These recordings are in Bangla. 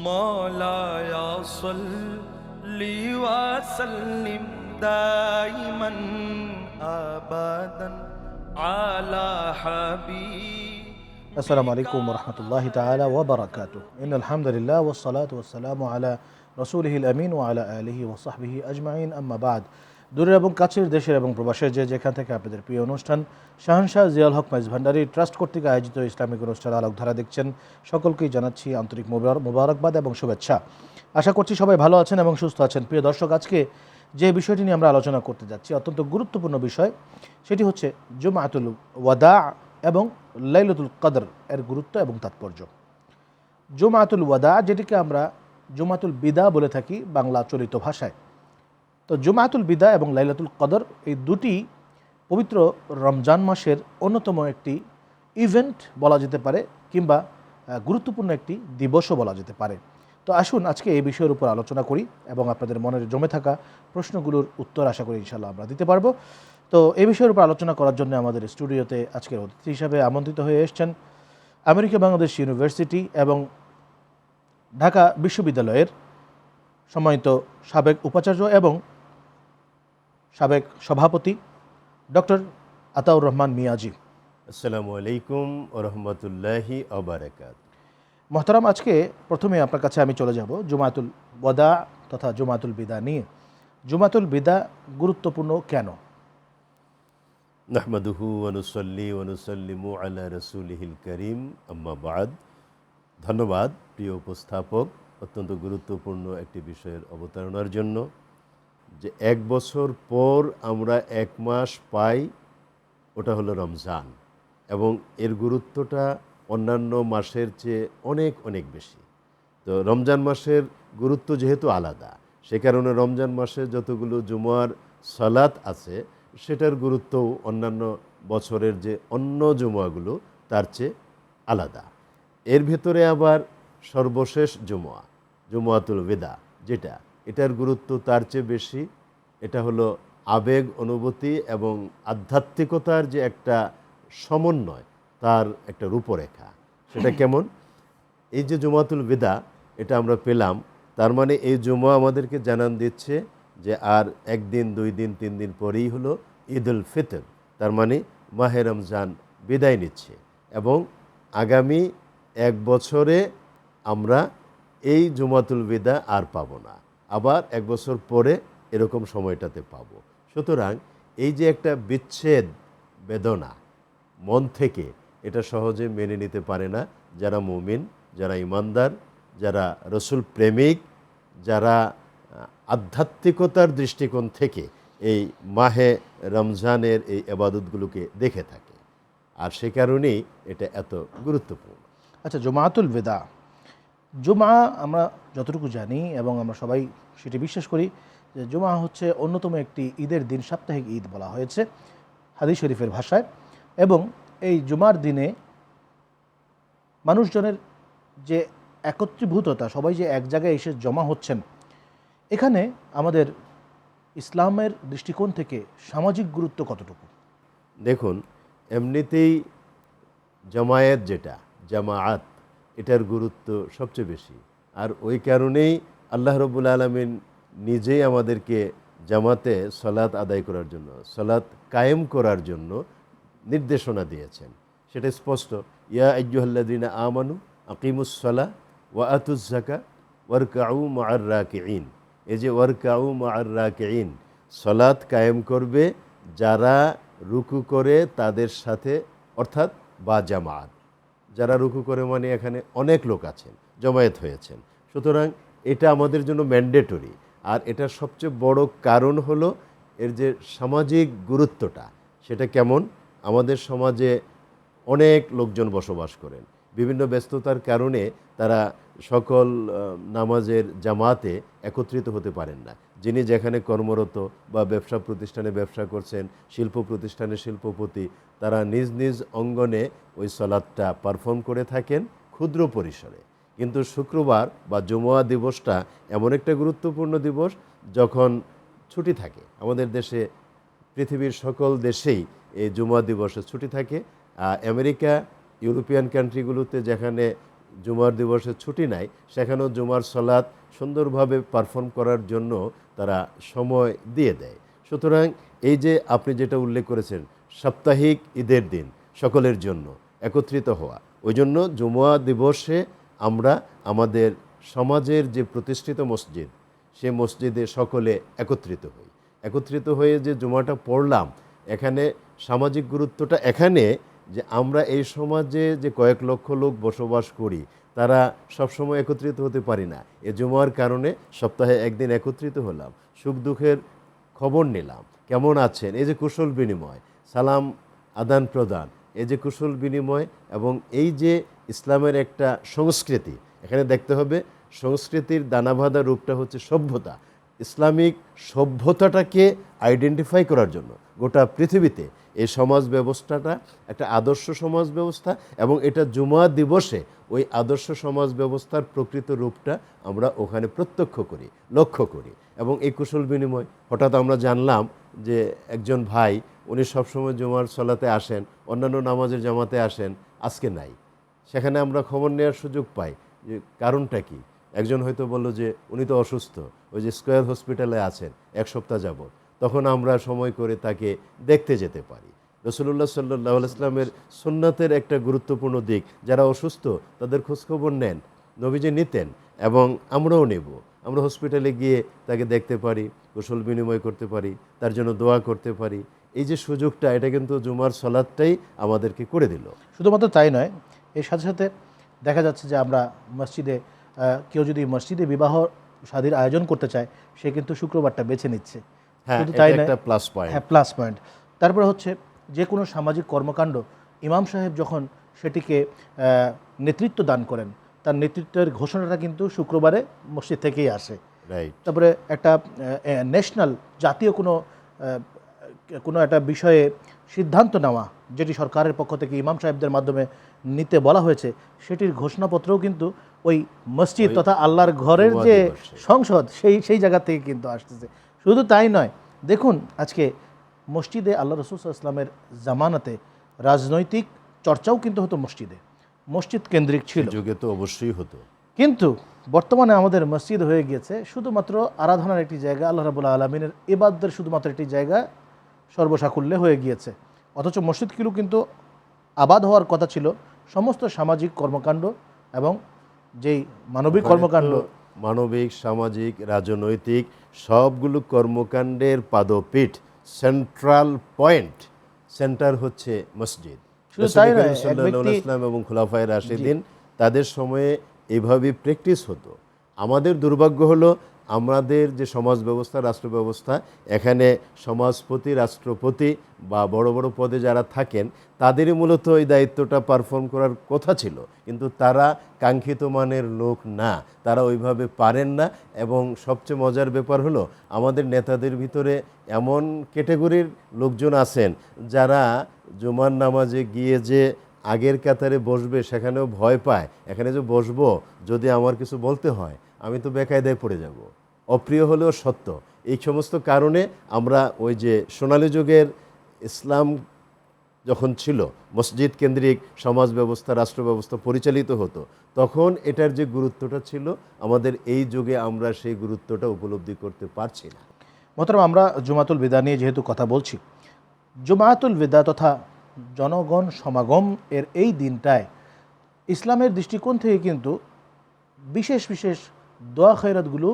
مولاي صل وسلم دائما أبدا على حبيب السلام عليكم ورحمة الله تعالى وبركاته. إن الحمد لله والصلاة والسلام على رسوله الأمين وعلى آله وصحبه أجمعين. أما بعد দূরের এবং কাছের দেশের এবং প্রবাসের যে যেখান থেকে আপনাদের প্রিয় অনুষ্ঠান, শাহনশাহ জিয়াল হক মাইজ ভান্ডারি ট্রাস্ট কর্তৃক আয়োজিত ইসলামিক অনুষ্ঠান আলোকধারা দেখছেন। সকলকেই জানাচ্ছি আন্তরিক মোবার- মোবারকবাদ এবং শুভেচ্ছা। আশা করছি সবাই ভালো আছেন এবং সুস্থ আছেন। প্রিয় দর্শক, আজকে যে বিষয়টি নিয়ে আমরা আলোচনা করতে যাচ্ছি, অত্যন্ত গুরুত্বপূর্ণ বিষয়, সেটি হচ্ছে জুমাতুল ওয়াদা এবং লাইলাতুল কদর এর গুরুত্ব এবং তাৎপর্য। জুমাতুল ওয়াদা, যেটিকে আমরা জুমাতুল বিদা বলে থাকি বাংলা চলিত ভাষায়। তো জুমাতুল বিদা এবং লাইলাতুল কদর এই দুটি পবিত্র রমজান মাসের অন্যতম একটি ইভেন্ট বলা যেতে পারে কিংবা গুরুত্বপূর্ণ একটি দিবসও বলা যেতে পারে। তো আসুন আজকে এই বিষয়ের উপর আলোচনা করি এবং আপনাদের মনের জমে থাকা প্রশ্নগুলোর উত্তর আশা করি ইনশাল্লাহ আমরা দিতে পারব। তো এই বিষয়ের উপর আলোচনা করার জন্য আমাদের স্টুডিওতে আজকের অতিথি হিসাবে আমন্ত্রিত হয়ে এসেছেন আমেরিকা বাংলাদেশ ইউনিভার্সিটি এবং ঢাকা বিশ্ববিদ্যালয়ের সম্মানিত সাবেক উপাচার্য এবং সাবেক সভাপতি ডক্টর আতাউর রহমান মিয়াজি। আসসালামু আলাইকুম ওরহমতুল্লাহি আবরাকাত মহতারাম আজকে প্রথমে আপনার কাছে আমি চলে যাব জুমাতুল ওয়াদা তথা জুমাতুল বিদা নিয়ে। জুমাতুল বিদা গুরুত্বপূর্ণ কেন? নাহমাদুহু অনুসল্লি অনুসল্লিমু আলা রসুলহিল করিম আম্মা বাদ। ধন্যবাদ প্রিয় উপস্থাপক অত্যন্ত গুরুত্বপূর্ণ একটি বিষয়ের অবতারণার জন্য। যে এক বছর পর আমরা এক মাস পাই, ওটা হলো রমজান। এবং এর গুরুত্বটা অন্যান্য মাসের চেয়ে অনেক অনেক বেশি। তো রমজান মাসের গুরুত্ব যেহেতু আলাদা, সে কারণে রমজান মাসে যতগুলো জুমার সালাত আছে, সেটার গুরুত্বও অন্যান্য বছরের যে অন্য জুমাগুলো, তার চেয়ে আলাদা। এর ভেতরে আবার সর্বশেষ জুমা, জুমাতুল বেদা যেটা এটার গুরুত্ব তার চেয়ে বেশি। এটা হলো আবেগ, অনুভূতি এবং আধ্যাত্মিকতার যে একটা সমন্বয়, তার একটা রূপরেখা। সেটা কেমন? এই যে জুমাতুল বেদা, এটা আমরা পেলাম। তার মানে এই জুমা আমাদেরকে জানান দিচ্ছে যে আর একদিন, দুই দিন, তিন দিন পরেই হলো ঈদ উল ফিতর। তার মানে মাহে রমজান বিদায় নিচ্ছে। এবং আগামী এক বছরে আমরা এই জুমাতুল বিদা আর পাবো না। আবার এক বছর পরে এরকম সময়টাতে পাবো। সুতরাং এই যে একটা বিচ্ছেদ বেদনা মন থেকে, এটা সহজে মেনে নিতে পারে না। যারা মুমিন, যারা ইমানদার, যারা রসুল প্রেমিক, যারা আধ্যাত্মিকতার দৃষ্টিকোণ থেকে এই মাহে রমজানের এই আবাদতগুলোকে দেখে থাকে। আর সে কারণেই এটা এত গুরুত্বপূর্ণ। আচ্ছা জুমাতুল বেদা জুমা আমরা যতটুকু জানি এবং আমরা সবাই সেটি বিশ্বাস করি যে জুমা হচ্ছে অন্যতম একটি ঈদের দিন, সাপ্তাহিক ঈদ বলা হয়েছে হাদিস শরীফের ভাষায় এবং এই জুমার দিনে মানুষজনের যে একত্রীভূততা, সবাই যে এক জায়গায় এসে জমা হচ্ছেন, এখানে আমাদের ইসলামের দৃষ্টিকোণ থেকে সামাজিক গুরুত্ব কতটুকু? দেখুন, এমনিতেই জামায়াত যেটা জামায়াত এটার গুরুত্ব সবচেয়ে বেশি। আর ওই কারণেই আল্লাহ রবুল আলমিন নিজেই আমাদেরকে জামাতে সলাৎ আদায় করার জন্য সলাৎ কায়েম করার জন্য নির্দেশনা দিয়েছেন। সেটা স্পষ্ট। ইয়া আজ্জুহাল্লাদিনা আমানু আকিমুসলা ওয়া আতুজাকা ওয়ারকাউ মার রাকিন এই যে ওয়ারকাউ মার রাকিন সলাৎ কায়েম করবে যারা রুকু করে তাদের সাথে, অর্থাৎ বা জামাত। যারা রুকু করে মানে এখানে অনেক লোক আছেন, জমায়েত হয়েছেন। সুতরাং এটা আমাদের জন্য ম্যান্ডেটরি আর এটার সবচেয়ে বড় কারণ হলো এর যে সামাজিক গুরুত্বটা, সেটা কেমন? আমাদের সমাজে অনেক লোকজন বসবাস করেন। বিভিন্ন ব্যস্ততার কারণে তারা সকল নামাজের জামাতে একত্রিত হতে পারেন না। যিনি যেখানে কর্মরত বা ব্যবসা প্রতিষ্ঠানে ব্যবসা করছেন, শিল্প প্রতিষ্ঠানে শিল্পপতি, তারা নিজ নিজ অঙ্গনে ওই সলাদটা পারফর্ম করে থাকেন ক্ষুদ্র পরিসরে। কিন্তু শুক্রবার বা জুমুয়া দিবসটা এমন একটা গুরুত্বপূর্ণ দিবস যখন ছুটি থাকে। আমাদের দেশে, পৃথিবীর সকল দেশেই এই জুমা দিবসে ছুটি থাকে। আমেরিকা ইউরোপিয়ান কান্ট্রিগুলোতে যেখানে জুমার দিবসে ছুটি নাই, সেখানেও জুমার সলাৎ সুন্দরভাবে পারফর্ম করার জন্য তারা সময় দিয়ে দেয়। সুতরাং এই যে আপনি যেটা উল্লেখ করেছেন, সাপ্তাহিক ঈদের দিন সকলের জন্য একত্রিত হওয়া ওই জন্য জুমা দিবসে আমরা আমাদের সমাজের যে প্রতিষ্ঠিত মসজিদ, সে মসজিদে সকলে একত্রিত হই। একত্রিত হয়ে যে জুমাটা পড়লাম, এখানে সামাজিক গুরুত্বটা এখানে যে আমরা এই সমাজে যে কয়েক লক্ষ লোক বসবাস করি, তারা সবসময় একত্রিত হতে পারি না। এ জুমার কারণে সপ্তাহে একদিন একত্রিত হলাম, সুখ দুঃখের খবর নিলাম। কেমন আছেন? এই যে কুশল বিনিময়, সালাম, আদান প্রদান, এই যে কুশল বিনিময় এবং এই যে ইসলামের একটা সংস্কৃতি, এখানে দেখতে হবে সংস্কৃতির দানাবাঁধা রূপটা হচ্ছে সভ্যতা। ইসলামিক সভ্যতাটাকে আইডেন্টিফাই করার জন্য গোটা পৃথিবীতে এই সমাজ ব্যবস্থাটা একটা আদর্শ সমাজ ব্যবস্থা এবং এটা জুমা দিবসে ওই আদর্শ সমাজ ব্যবস্থার প্রকৃত রূপটা আমরা ওখানে প্রত্যক্ষ করি, লক্ষ্য করি। এবং এই কুশল বিনিময়, হঠাৎ আমরা জানলাম যে একজন ভাই, উনি সবসময় জুমার সলাতে আসেন, অন্যান্য নামাজের জামাতে আসেন, আজকে নাই। সেখানে আমরা খবর নেওয়ার সুযোগ পাই যে কারণটা কি? একজন হয়তো বলল যে উনি তো অসুস্থ, ওই যে স্কোয়ার হসপিটালে আছেন, এক সপ্তাহ যাবত তখন আমরা সময় করে তাকে দেখতে যেতে পারি। রসুল্লাহ সাল্লাহ ইসলামের সুন্নাতের একটা গুরুত্বপূর্ণ দিক, যারা অসুস্থ তাদের খোঁজখবর নেন, নবীজি নিতেন এবং আমরাও নেব। আমরা হসপিটালে গিয়ে তাকে দেখতে পারি কুশল বিনিময় করতে পারি, তার জন্য দোয়া করতে পারি। এই যে সুযোগটা, এটা কিন্তু জুমার সলাদটাই আমাদেরকে করে দিল। শুধুমাত্র তাই নয়, এর সাথে সাথে দেখা যাচ্ছে যে আমরা মসজিদে কেউ যদি মসজিদে বিবাহ শাদীর আয়োজন করতে চায়, সে কিন্তু শুক্রবারটা বেছে নিচ্ছে। শুধু তাই একটা প্লাস পয়েন্ট হ্যাঁ প্লাস পয়েন্ট তারপরে হচ্ছে যে কোনো সামাজিক কর্মকাণ্ড ইমাম সাহেব যখন সেটিকে নেতৃত্ব দান করেন তার নেতৃত্বের ঘোষণাটা কিন্তু শুক্রবারে মসজিদ থেকেই আসে। তারপরে একটা ন্যাশনাল জাতীয় কোনো কোনো একটা বিষয়ে সিদ্ধান্ত নেওয়া যেটি সরকারের পক্ষ থেকে ইমাম সাহেবদের মাধ্যমে নিতে বলা হয়েছে সেটির ঘোষণাপত্রও কিন্তু ওই মসজিদ তথা আল্লাহর ঘরের যে সংসদ সেই সেই জায়গা থেকে কিন্তু আসতেছে। শুধু তাই নয় দেখুন আজকে মসজিদে আল্লাহ রসুল ইসলামের জামানাতে রাজনৈতিক চর্চাও কিন্তু হতো মসজিদে। মসজিদ কেন্দ্রিক ছিল। যুগে তো অবশ্যই হতো। কিন্তু বর্তমানে আমাদের মসজিদ হয়ে গিয়েছে শুধুমাত্র আরাধনার একটি জায়গা আল্লাহ রাবুল্লাহ আলমিনের এবাদদের শুধুমাত্র একটি জায়গা সর্বসাকুল্যে হয়ে গিয়েছে। অথচ মসজিদগুলো কিন্তু আবাদ হওয়ার কথা ছিল। সমস্ত সামাজিক কর্মকাণ্ড এবং যেই মানবিক কর্মকাণ্ড মানবিক সামাজিক রাজনৈতিক সবগুলো কর্মকাণ্ডের পাদপীঠ সেন্ট্রাল পয়েন্ট সেন্টার হচ্ছে মসজিদ। ইসলাম এবং খোলাফায় রাশিদিন তাদের সময়ে এভাবে প্র্যাকটিস হতো। আমাদের দুর্ভাগ্য হলো আমাদের যে সমাজ ব্যবস্থা রাষ্ট্র ব্যবস্থা এখানে সমাজপতি, রাষ্ট্রপতি বা বড় বড় পদে যারা থাকেন, তাদেরই মূলত এই দায়িত্বটা পারফর্ম করার কথা ছিল। কিন্তু তারা কাঙ্ক্ষিত মানের লোক না। তারা ওইভাবে পারেন না এবং সবচেয়ে মজার ব্যাপার হলো, আমাদের নেতাদের ভিতরে এমন ক্যাটেগরির লোকজন আছেন, যারা জুমার নামাজে গিয়ে যে আগের কাতারে বসবে সেখানেও ভয় পায়। এখানে যে বসবো, যদি আমার কিছু বলতে হয়, আমি তো বেকায়দায় পড়ে যাব। অপ্রিয় হলেও সত্য। এই সমস্ত কারণে আমরা ওই যে সোনালী যুগের ইসলাম যখন ছিল, মসজিদ কেন্দ্রিক সমাজ ব্যবস্থা, রাষ্ট্র ব্যবস্থা পরিচালিত হতো, তখন এটার যে গুরুত্বটা ছিল, আমাদের এই যুগে আমরা সেই গুরুত্বটা উপলব্ধি করতে পারছি না। মোহতরম, আমরা জুমাতুল বিদা নিয়ে যেহেতু কথা বলছি, জুমাতুল বিদা তথা জনগণ সমাগম এর এই দিনটায় ইসলামের দৃষ্টিকোণ থেকে কিন্তু বিশেষ বিশেষ দোয়া খৈরাতগুলো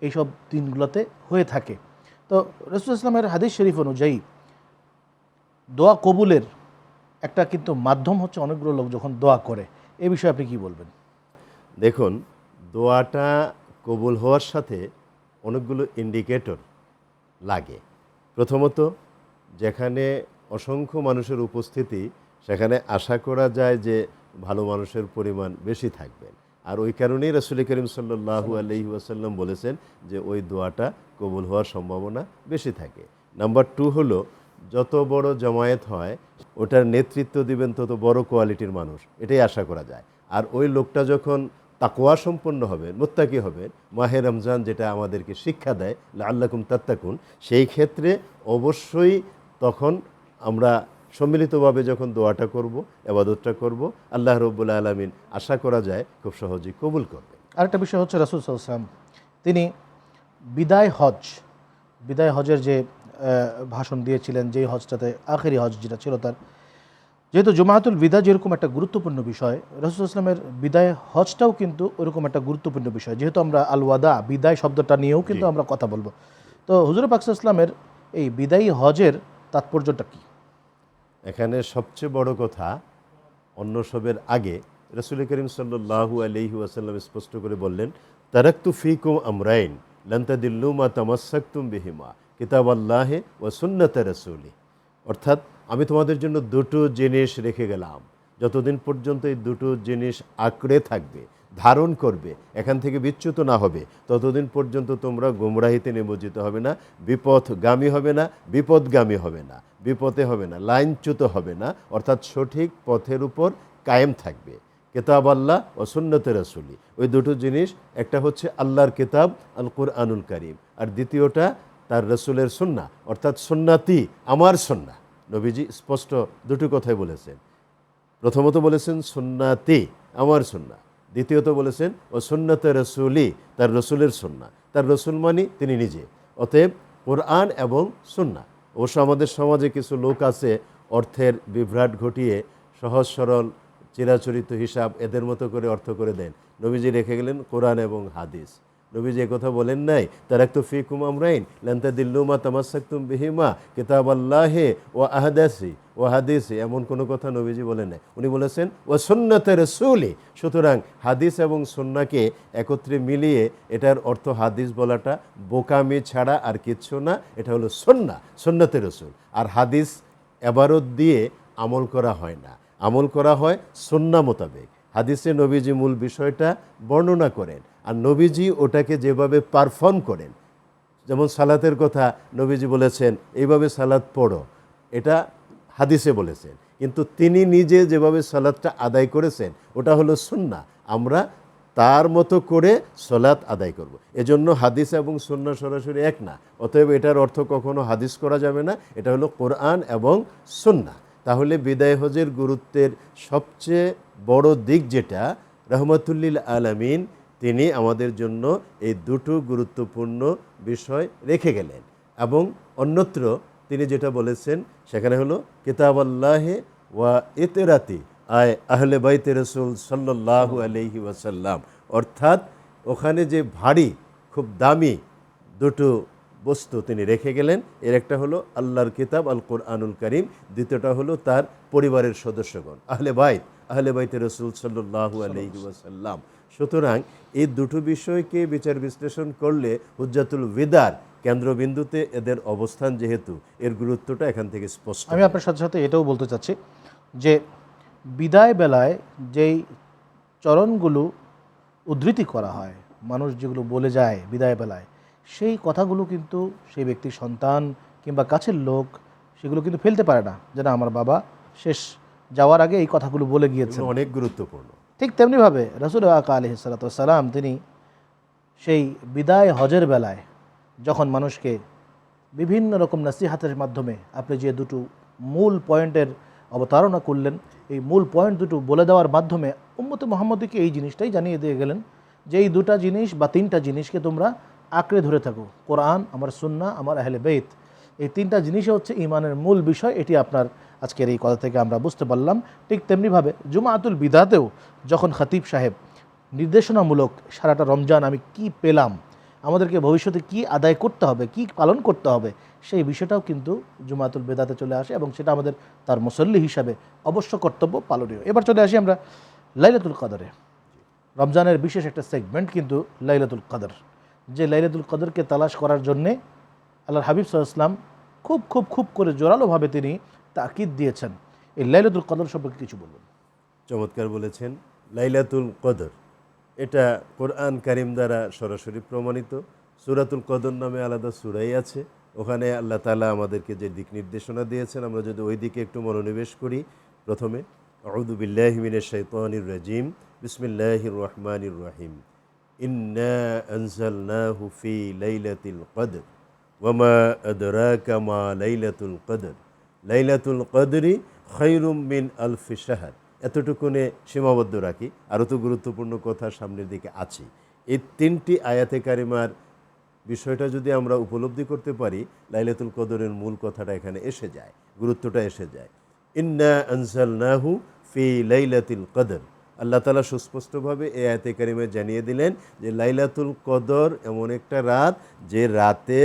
এইসব দিনগুলোতে হয়ে থাকে। তো রসুল ইসলামের হাদিস শরীফ অনুযায়ী দোয়া কবুলের একটা কিন্তু মাধ্যম হচ্ছে অনেকগুলো লোক যখন দোয়া করে। এ বিষয়ে আপনি কি বলবেন? দেখুন, দোয়াটা কবুল হওয়ার সাথে অনেকগুলো ইন্ডিকেটর লাগে। প্রথমত, যেখানে অসংখ্য মানুষের উপস্থিতি, সেখানে আশা করা যায় যে ভালো মানুষের পরিমাণ বেশি থাকবেন। আর ওই কারণেই রসুল করিম সাল্লাহু আলহি ওয়াসাল্লাম বলেছেন যে ওই দোয়াটা কবুল হওয়ার সম্ভাবনা বেশি থাকে। নাম্বার টু হলো, যত বড় জমায়েত হয়, ওটার নেতৃত্ব দিবেন তত বড় কোয়ালিটির মানুষ। এটাই আশা করা যায়। আর ওই লোকটা যখন তাকোয়া সম্পন্ন হবেন, মোত্তাকি হবেন, মাহে রমজান যেটা আমাদেরকে শিক্ষা দেয় আল্লাকুম তাত্তাকুন, সেই ক্ষেত্রে অবশ্যই তখন আমরা সম্মিলিতভাবে যখন দোয়াটা করব এবাদতটা করব আল্লাহ রব্বুল আলমিন আশা করা যায় খুব সহজেই কবুল করবে। আরেকটা বিষয় হচ্ছে রাসুল সাল্লাম তিনি বিদায় হজ বিদায় হজের যে ভাষণ দিয়েছিলেন যেই হজটাতে আখেরি হজ যেটা ছিল তার যেহেতু জমায়াতুল বিদা যেরকম একটা গুরুত্বপূর্ণ বিষয় রসুল ইসলামের বিদায় হজটাও কিন্তু ওরকম একটা গুরুত্বপূর্ণ বিষয়। যেহেতু আমরা আল ওয়াদা বিদায় শব্দটা নিয়েও কিন্তু আমরা কথা বলব। তো হুজুর পাকসা ইসলামের এই বিদায়ী হজের তাৎপর্যটা কি? এখানে সবচেয়ে বড় কথা অন্য সবের আগে রসুল করিম সাল্লাহু আলহি আসাল্লাম স্পষ্ট করে বললেন, তারাক্তু ফিকুম আমরাইন লন্তা লন্তাদিল্লুমা তামাসাক্তুম বিহিমা কিতাব আল্লাহে ও সুন্নত রসুলি। অর্থাৎ আমি তোমাদের জন্য দুটো জিনিস রেখে গেলাম। যতদিন পর্যন্ত এই দুটো জিনিস আঁকড়ে থাকবে, ধারণ করবে, এখান থেকে বিচ্যুত না হবে, ততদিন পর্যন্ত তোমরা গুমরাহিতে নিমজ্জিত হবে না, বিপথগামী হবে না, বিপদগামী হবে না। বিপদে হবে না লাইনচ্যুত হবে না, অর্থাৎ সঠিক পথের উপর কায়েম থাকবে। কেতাব আল্লাহ ও সুন্নতে রসুলি। ওই দুটো জিনিস, একটা হচ্ছে আল্লাহর কেতাব আল কুরআনুল করিম। আর দ্বিতীয়টা তার রসুলের সুন্না অর্থাৎ সুন্নাতি আমার সুন্না নবীজি স্পষ্ট দুটো কথাই বলেছেন। প্রথমত বলেছেন, সুন্নাতি আমার সুন্না দ্বিতীয়ত বলেছেন, ও সুন্নতে রসুলি, তার রসুলের সুন্না তার রসুল মানি তিনি নিজে। অতএব কোরআন এবং সুন্না অবশ্য আমাদের সমাজে কিছু লোক আছে, অর্থের বিভ্রাট ঘটিয়ে সহজ সরল চিরাচরিত হিসাব এদের মতো করে অর্থ করে দেন। নবীজি রেখে গেলেন কোরআন এবং হাদিস। নবীজি কথা বলেন নাই তার এক তো ফিকুম আমরাইন লেন্তা দিল্লুমা তামাসাক্তুম বিহিমা কিতাব আল্লাহে ও আহাদাসি, ও হাদিসি, এমন কোনো কথা নবীজি বলেন নাই। উনি বলেছেন ও সুন্নতে রসুলি, সুতরাং হাদিস এবং সুন্নাকে একত্রে মিলিয়ে এটার অর্থ হাদিস বলাটা বোকামি ছাড়া আর কিচ্ছু না, এটা হলো সন্না, সুন্নতে রসুল। আর হাদিস এবারত দিয়ে আমল করা হয় না। আমল করা হয় সন্না মোতাবেক। হাদিসে নবীজি মূল বিষয়টা বর্ণনা করেন। আর নবীজি ওটাকে যেভাবে পারফর্ম করেন, যেমন সালাতের কথা নবীজি বলেছেন, এইভাবে সালাত পড়ো। এটা হাদিসে বলেছেন। কিন্তু তিনি নিজে যেভাবে সালাদটা আদায় করেছেন, ওটা হলো সুন্না আমরা তার মতো করে সলাৎ আদায় করব। এজন্য হাদিস এবং সুন্না সরাসরি এক না। অতএব এটার অর্থ কখনো হাদিস করা যাবে না, এটা হলো কোরআন এবং সুন্না তাহলে বিদায় হজের গুরুত্বের সবচেয়ে বড় দিক যেটা, রহমতুল্লিল আলমিন তিনি আমাদের জন্য এই দুটো গুরুত্বপূর্ণ বিষয় রেখে গেলেন এবং অন্যত্র তিনি যেটা বলেছেন সেখানে হলো কিতাব আল্লাহে ওয়া ইতেরাতি আয় আহলে বাইতে রসুল সাল্লাহ আলহি ওয়াসাল্লাম। অর্থাৎ ওখানে যে ভারী, খুব দামি দুটো বস্তু তিনি রেখে গেলেন, এর একটা হলো আল্লাহর কিতাব আল কোরআনুল করিম, দ্বিতীয়টা হলো তার পরিবারের সদস্যগণ, আহলে বাইত। আহলে বাইতে রসুল সাল্লাহ আলহি ওয়াসাল্লাম। সুতরাং এই দুটো বিষয়কে বিচার বিশ্লেষণ করলে হুজ্জাতুল বিদার কেন্দ্রবিন্দুতে এদের অবস্থান যেহেতু, এর গুরুত্বটা এখান থেকে স্পষ্ট। আমি আপনার সাথে সাথে এটাও বলতে চাচ্ছি যে বিদায় বেলায় যেই চরণগুলো উদ্ধৃতি করা হয়, মানুষ যেগুলো বলে যায় বিদায় বেলায়, সেই কথাগুলো কিন্তু সেই ব্যক্তির সন্তান কিংবা কাছের লোক সেগুলো কিন্তু ফেলতে পারে না যে না, আমার বাবা শেষ যাওয়ার আগে এই কথাগুলো বলে গিয়েছেন। অনেক গুরুত্বপূর্ণ। ঠিক তেমনিভাবে রসুল আকা আলহি সালাম তিনি সেই বিদায় হজের বেলায় যখন মানুষকে বিভিন্ন রকম নাসিহাতের মাধ্যমে আপনি যে দুটো মূল পয়েন্টের অবতারণা করলেন এই মূল পয়েন্ট দুটো বলে দেওয়ার মাধ্যমে উম্মতে মোহাম্মদকে এই জিনিসটাই জানিয়ে দিয়ে গেলেন যে এই দুটা জিনিস বা তিনটা জিনিসকে তোমরা আঁকড়ে ধরে থাকো। কোরআন আমার সুন্না আমার আহলে বেত এই তিনটা জিনিসই হচ্ছে ইমানের মূল বিষয় এটি আপনার আজকের এই কথা থেকে আমরা বুঝতে পারলাম। ঠিক তেমনিভাবে জুমাতুল বিদাতেও যখন খতিব সাহেব নির্দেশনামূলক সারাটা রমজান আমি কি পেলাম, আমাদেরকে ভবিষ্যতে কি আদায় করতে হবে, কি পালন করতে হবে, সেই বিষয়টাও কিন্তু জুমাতুল বেদাতে চলে আসে এবং সেটা আমাদের তার মুসল্লি হিসাবে অবশ্য কর্তব্য পালনীয়। এবার চলে আসি আমরা লাইলাতুল কাদরে। রমজানের বিশেষ একটা সেগমেন্ট কিন্তু লাইলাতুল কাদর। যে লাইলাতুল কদরকে তালাশ করার জন্যে আল্লাহর হাবিব সাল্লাম খুব খুব খুব করে জোরালোভাবে তিনি তাকিদ দিয়েছেন। এই লাইলাতুল কদর সম্পর্কে কিছু বলুন চমৎকার বলেছেন, লাইলাতুল কদর, এটা কোরআন কারিম দ্বারা সরাসরি প্রমাণিত। সুরাতুল কদর নামে আলাদা সুরাই আছে। ওখানে আল্লাহ তালা আমাদেরকে যে দিক নির্দেশনা দিয়েছেন, আমরা যদি ওই দিকে একটু মনোনিবেশ করি, প্রথমে আউদুবিল্লাহমিনের শৈতানির রাজিম, বিসমিল্লাহির রহমানির রহিম, ইন্না লাইলাতিল কদর ওয়ামা আদরাকা মা লাইলাতুল কদর। লাইলাতুল কদরি খৈরুম মিন আলফি শাহার। এতটুকুনে সীমাবদ্ধ রাখি। আরও তো গুরুত্বপূর্ণ কথা সামনের দিকে আছে। এই তিনটি আয়াতে কারিমার বিষয়টা যদি আমরা উপলব্ধি করতে পারি, লাইলাতুল কদরের মূল কথাটা এখানে এসে যায়, গুরুত্বটা এসে যায়। ইন্না আনসাল নাহু ফি লাইলাতুল কদর। আল্লাহ তালা সুস্পষ্টভাবে এই আয়াতে কারিমে জানিয়ে দিলেন যে, লাইলাতুল কদর এমন একটা রাত যে রাতে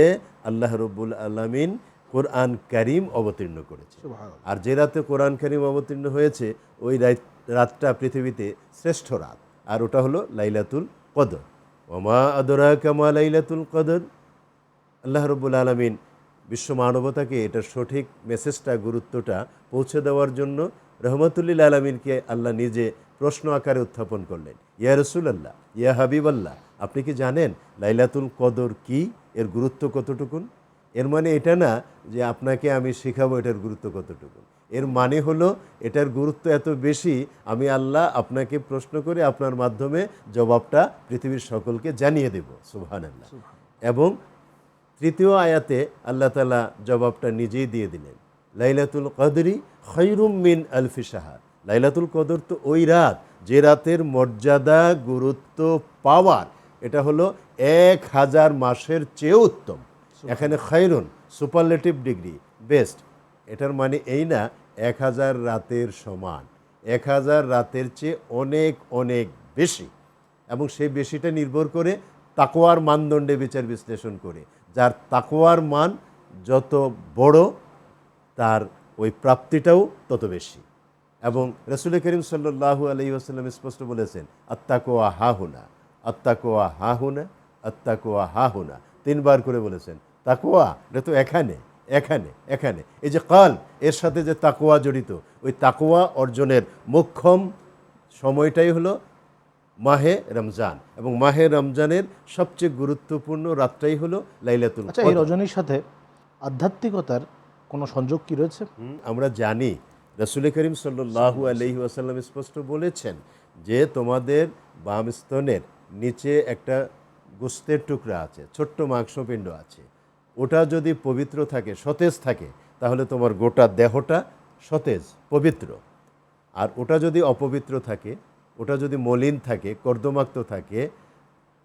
আল্লাহ রব্বুল আলমিন কোরআন কারিম অবতীর্ণ করেছে। আর যে রাতে কোরআন কারিম অবতীর্ণ হয়েছে ওই রাত- রাতটা পৃথিবীতে শ্রেষ্ঠ রাত। আর ওটা হলো লাইলাতুল কদর। ওমা আদরা কামা লাইলাতুল কদর। আল্লাহ রব্বুল আলমিন বিশ্ব মানবতাকে এটার সঠিক মেসেজটা গুরুত্বটা পৌঁছে দেওয়ার জন্য রহমতুল্লিল আলমিনকে আল্লাহ নিজে প্রশ্ন আকারে উত্থাপন করলেন। ইয়া রসুল আল্লাহ ইয়া হাবিব আল্লাহ আপনি কি জানেন লাইলাতুল কদর কি? এর গুরুত্ব কতটুকুন? এর মানে এটা না যে আপনাকে আমি শেখাবো এটার গুরুত্ব কতটুকু। এর মানে হলো এটার গুরুত্ব এত বেশি আমি আল্লাহ আপনাকে প্রশ্ন করে আপনার মাধ্যমে জবাবটা পৃথিবীর সকলকে জানিয়ে দেব সুবহান আল্লাহ এবং তৃতীয় আয়াতে আল্লাহ তালা জবাবটা নিজেই দিয়ে দিলেন লাইলাতুল কদরি খৈরুম মিন আলফি সাহার লাইলাতুল কদর তো ওই রাত যে রাতের মর্যাদা গুরুত্ব পাওয়ার এটা হলো এক হাজার মাসের চেয়ে উত্তম। এখানে খৈরুন সুপারলেটিভ ডিগ্রি বেস্ট এটার মানে এই না, এক হাজার রাতের সমান। এক হাজার রাতের চেয়ে অনেক অনেক বেশি। এবং সেই বেশিটা নির্ভর করে তাকোয়ার মানদণ্ডে বিচার বিশ্লেষণ করে। যার তাকোয়ার মান যত বড়, তার ওই প্রাপ্তিটাও তত বেশি। এবং রসুল করিম সাল্লাহু আলহি আসাল্লাম স্পষ্ট বলেছেন আত্মাকোয়া হা হুনা আত্মাকোয়া হা হুনা আত্মাকোয়া হা হুনা তিনবার করে বলেছেন তাকোয়া এটা তো এখানে এখানে এখানে। এই যে কাল এর সাথে যে তাকোয়া জড়িত ওই তাকোয়া অর্জনের মোক্ষম সময়টাই হলো মাহে রমজান। এবং মাহে রমজানের সবচেয়ে গুরুত্বপূর্ণ রাতটাই হলো লাইলাতুল আচ্ছা এই। রজনীর সাথে আধ্যাত্মিকতার কোনো সংযোগ কি রয়েছে? হুম, আমরা জানি রসুল করিম সাল্লাহু আলহি আসাল্লাম স্পষ্ট বলেছেন যে তোমাদের বাম স্তনের নিচে একটা গোস্তের টুকরা আছে ছোট্ট মাংসপিণ্ড আছে। ওটা যদি পবিত্র থাকে, সতেজ থাকে, তাহলে তোমার গোটা দেহটা সতেজ, পবিত্র। আর ওটা যদি অপবিত্র থাকে, ওটা যদি মলিন থাকে, কর্দমাক্ত থাকে,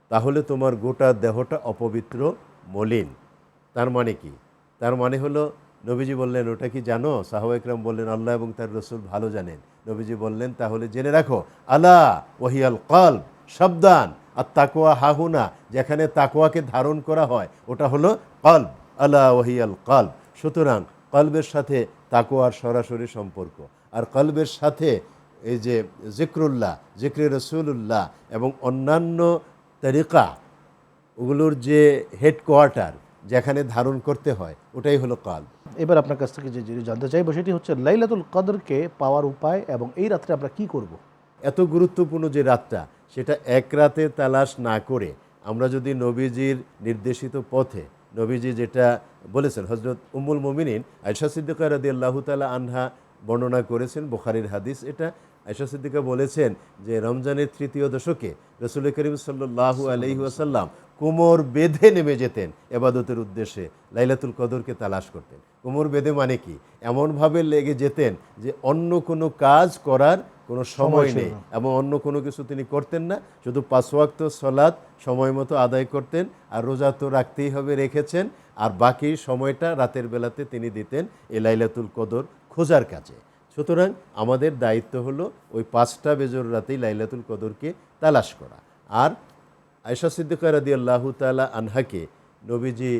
তাহলে তোমার গোটা দেহটা অপবিত্র, মলিন। তার মানে কি? তার মানে হলো, নবীজি বললেন, ওটা কি জানো? সাহবা ইকরাম বললেন, আল্লাহ এবং তার রসুল ভালো জানেন। নবীজি বললেন, তাহলে জেনে রাখো, আলা ওহিয়াল কল সাবধান আর তাকোয়া হাহুনা যেখানে তাকোয়াকে ধারণ করা হয় ওটা হলো কলব আলা ওহিয়াল কলব। সুতরাং কলবের সাথে তাকোয়ার সরাসরি সম্পর্ক। আর কলবের সাথে এই যে জিক্রুল্লাহ জিক্রে রসুল্লাহ এবং অন্যান্য তরিকা ওগুলোর যে হেডকোয়ার্টার যেখানে ধারণ করতে হয় ওটাই হলো কাল এবার আপনার কাছ থেকে যে জিনিস জানতে চাইব সেটি হচ্ছে লাইলাতুল কদরকে পাওয়ার উপায় এবং এই রাত্রে আমরা কি করব? এত গুরুত্বপূর্ণ যে রাতটা সেটা এক রাতে তালাশ না করে আমরা যদি নবীজির নির্দেশিত পথে, নবীজি যেটা বলেছেন হজরত উমুল মোমিনিন আয়সা সিদ্দিকা রাদি আল্লাহ তালা আনহা বর্ণনা করেছেন, বোখারির হাদিস এটা। আয়সা সিদ্দিকা বলেছেন যে রমজানের তৃতীয় দশকে রসুল করিম সাল্লাহু আলহি আসাল্লাম কোমর বেঁধে নেমে যেতেন এবাদতের উদ্দেশ্যে, লাইলাতুল কদরকে তালাশ করতেন। কোমর বেঁধে মানে কি? এমনভাবে লেগে যেতেন যে অন্য কোনো কাজ করার কোনো সময় নেই এবং অন্য কোনো কিছু তিনি করতেন না। শুধু পাঁচওয়াক্ত সলাদ সময় মতো আদায় করতেন আর রোজা তো রাখতেই হবে রেখেছেন। আর বাকি সময়টা রাতের বেলাতে তিনি দিতেন এই লাইলাতুল কদর খোঁজার কাজে। সুতরাং আমাদের দায়িত্ব হলো ওই পাঁচটা বেজর রাতেই লাইলাতুল কদরকে তালাশ করা। আর আয়সা সিদ্দিকা রাদি আল্লাহ তালা আনহাকে নবীজি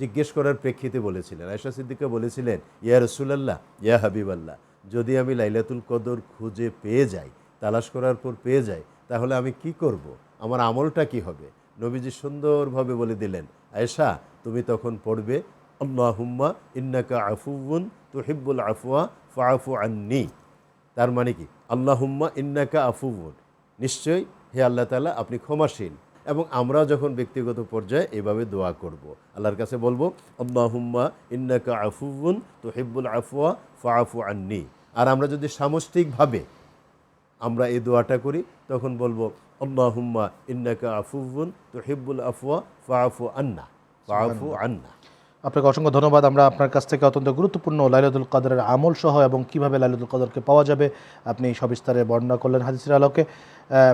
জিজ্ঞেস করার প্রেক্ষিতে বলেছিলেন। আয়সা সিদ্দিকা বলেছিলেন ইয়া রসুলাল্লাহ ইয়া হাবিব আল্লাহ যদি আমি লাইলাতুল কদর খুঁজে পেয়ে যাই, তালাশ করার পর পেয়ে যাই, তাহলে আমি কি করব। আমার আমলটা কি হবে? নবীজি সুন্দরভাবে বলে দিলেন, আয়েশা, তুমি তখন পড়বে, আল্লাহুম্মা ইন্নাকা আফুউন তুহিব্বুল আফওয়া ফাআফু আন্নি। তার মানে কি? আল্লাহুম্মা ইন্নাকা আফুউন। নিশ্চয়ই, হে আল্লাহ তালা আপনি ক্ষমাশীল। এবং আমরা যখন ব্যক্তিগত পর্যায়ে এভাবে দোয়া করব। আল্লাহর কাছে বলব আল্লাহুম্মা ইন্নাকা আফুউন তুহিব্বুল আফওয়া ফাআফু আন্নি। আর আমরা যদি সামষ্টিকভাবে আমরা এই দোয়াটা করি তখন বলব আল্লাহুম্মা ইন্নাকা আফুউন তুহিব্বুল আফওয়া ফাআফু আন্না। ফাআফু আন্না। আপনাকে অসংখ্য ধন্যবাদ। আমরা আপনার কাছ থেকে অত্যন্ত গুরুত্বপূর্ণ লাইলাতুল কদরের আমল সহ এবং কীভাবে লাইলাতুল কদরকে পাওয়া যাবে আপনি সবিস্তারে বর্ণনা করলেন হাদিসের আলোকে।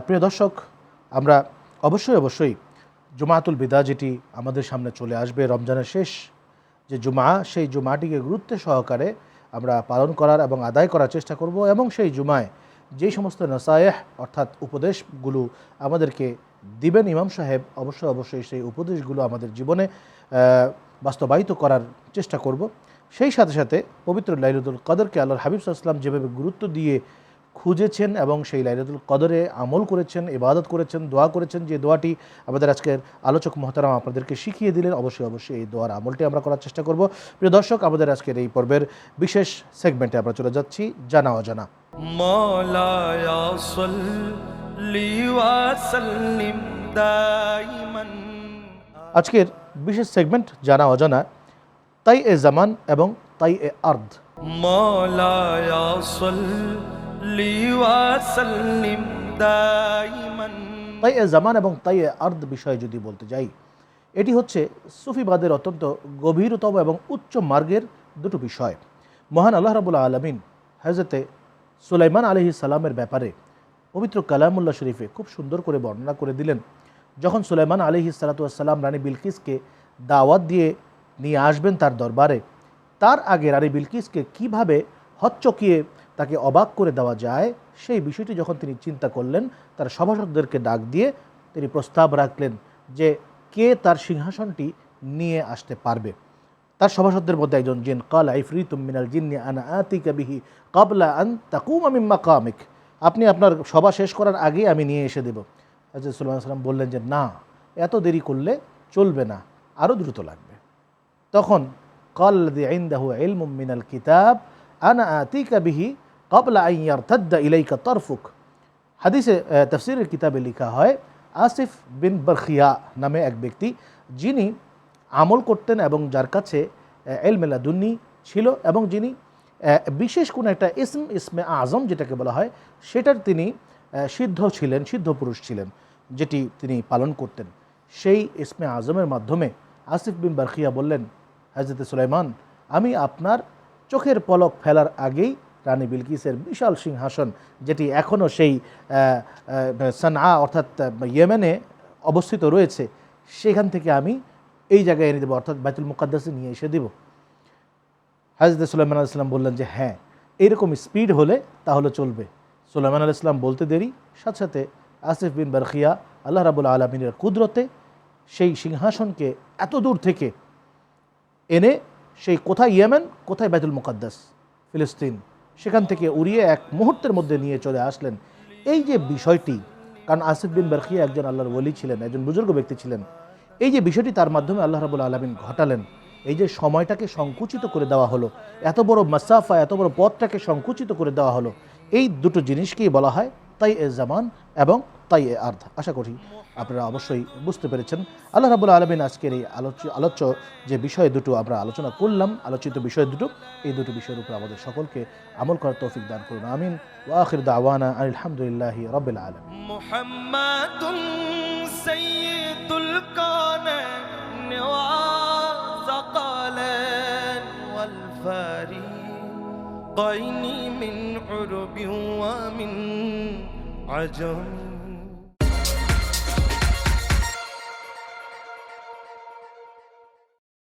প্রিয় দর্শক আমরা অবশ্যই অবশ্যই। জুমাতুল বিদা যেটি আমাদের সামনে চলে আসবে রমজানের শেষ যে জুমা, সেই জুমাটিকে গুরুত্ব সহকারে আমরা পালন করার এবং আদায় করার চেষ্টা করব এবং সেই জুমায় যেই সমস্ত নসায়েহ, অর্থাৎ উপদেশগুলো আমাদেরকে দিবেন ইমাম সাহেব, অবশ্যই অবশ্যই সেই উপদেশগুলো আমাদের জীবনে বাস্তবায়িত করার চেষ্টা করব। সেই সাথে সাথে পবিত্র লাইলুদুল কদরকে আল্লাহর হাবিব সাল্লাম যেভাবে গুরুত্ব দিয়ে খুঁজেছেন এবং সেই লাইলাতুল কদরে আমল করেছেন ইবাদত করেছেন দোয়া করেছেন। যে দোয়াটি আমাদের আজকের আলোচক মহতারাম আপনাদেরকে শিখিয়ে দিলেন অবশ্যই অবশ্যই এই দোয়ার আমলটি আমরা করার চেষ্টা করব। প্রিয় দর্শক আমাদের আজকের এই পর্বের বিশেষ সেগমেন্টে আমরা চলে যাচ্ছি জানা অজানা। আজকের বিশেষ সেগমেন্ট জানা অজানা তাই এ জামান এবং তাই এ আর্ধ মলায়া তাই এ জামান এবং তাই এ আর্দ বিষয়ে যদি বলতে যাই, এটি হচ্ছে সুফিবাদের অত্যন্ত গভীরতম এবং উচ্চ মার্গের দুটো বিষয়। মহান আল্লাহ রাবুল্লাহ আলমিন হজরতে সুলাইমান আলহি সালামের ব্যাপারে পবিত্র কালামুল্লাহ শরীফে খুব সুন্দর করে বর্ণনা করে দিলেন। যখন সুলাইমান আলহি সালাতাম রানী বিলকিসকে দাওয়াত দিয়ে নিয়ে আসবেন তার দরবারে, তার আগে রানী বিলকিসকে কীভাবে হচ্চকিয়ে তাকে অবাক করে দেওয়া যায়। সেই বিষয়টি যখন তিনি চিন্তা করলেন, তার সভাসদদেরকে ডাক দিয়ে তিনি প্রস্তাব রাখলেন যে, কে তার সিংহাসনটি নিয়ে আসতে পারবে? তার সভাসদদের মধ্যে একজন জিন কাল আইফরিতুম মিনাল জিন্নি আনা আতিকা বিহি কাবলা আন তাকুম আমি মাকামিক আপনি আপনার সভা শেষ করার আগেই আমি নিয়ে এসে দেব। সুলাইমান সাল্লাম বললেন যে, না, এত দেরি করলে চলবে না আরও দ্রুত লাগবে। তখন কল্লাদি আইন্দাহু ইলমুম মিনাল কিতাব আনা আতিকা বিহি কাবলা আইয়ার থাদ্দা ইলাইকা তরফুক হাদিসে তফসিরের কিতাবে লেখা হয় আসিফ বিন বরখিয়া নামে এক ব্যক্তি, যিনি আমল করতেন এবং যার কাছে এল মেলাদুন্নি ছিল এবং যিনি বিশেষ কোনো একটা ইসম, ইসমে আজম যেটাকে বলা হয়, সেটার তিনি সিদ্ধ ছিলেন, সিদ্ধ পুরুষ ছিলেন, যেটি তিনি পালন করতেন। সেই ইসমে আজমের মাধ্যমে আসিফ বিন বারখিয়া বললেন, হাজরত সুলাইমান, আমি আপনার চোখের পলক ফেলার আগেই রানী বিলকিসের বিশাল সিংহাসন যেটি এখনও সেই আহ, অর্থাৎ ইয়েমেনে অবস্থিত রয়েছে সেখান থেকে আমি এই জায়গায় এনে দেবো অর্থাৎ বাইতুল মুকাদ্দাসে নিয়ে এসে দেব। হাজরত সুলাইমান আলাইসলাম বললেন যে হ্যাঁ এরকম স্পিড হলে তাহলে চলবে। সুলাইমান আলাইসলাম বলতে দেরি সাথে সাথে আসিফ বিন বারখিয়া আল্লাহ রাবুল আলমিনের কুদরতে সেই সিংহাসনকে এত দূর থেকে এনে সেই কোথায় ইয়েমেন কোথায় বাইতুল মুকাদ্দাস ফিলিস্তিন সেখান থেকে উড়িয়ে এক মুহূর্তের মধ্যে নিয়ে চলে আসলেন। এই যে বিষয়টি, কারণ আসিফ বিন বারখিয়া একজন আল্লাহর ওলি ছিলেন, একজন বুজুর্গ ব্যক্তি ছিলেন, এই যে বিষয়টি তার মাধ্যমে আল্লাহ রাবুল আলমিন ঘটালেন, এই যে সময়টাকে সংকুচিত করে দেওয়া হলো, এত বড় মাসাফা, এত বড় পথটাকে সংকুচিত করে দেওয়া হলো, এই দুটো জিনিসকেই বলা হয় তাই এ জামান এবং তাই এ আর্ধ আশা করি আপনারা অবশ্যই বুঝতে পেরেছেন আল্লাহ রাবুল আলমিন আজকের এই আলোচ্য আলোচ্য যে বিষয় দুটো আমরা আলোচনা করলাম আলোচিত বিষয় দুটো এই দুটো বিষয়ের উপর আমাদের সকলকে আমল করার তৌফিক দান করুন আমিন ওয়াখির দাওয়ানা আলহামদুলিল্লাহ রবিল আলম محمد الطين من عرب ومن عجم.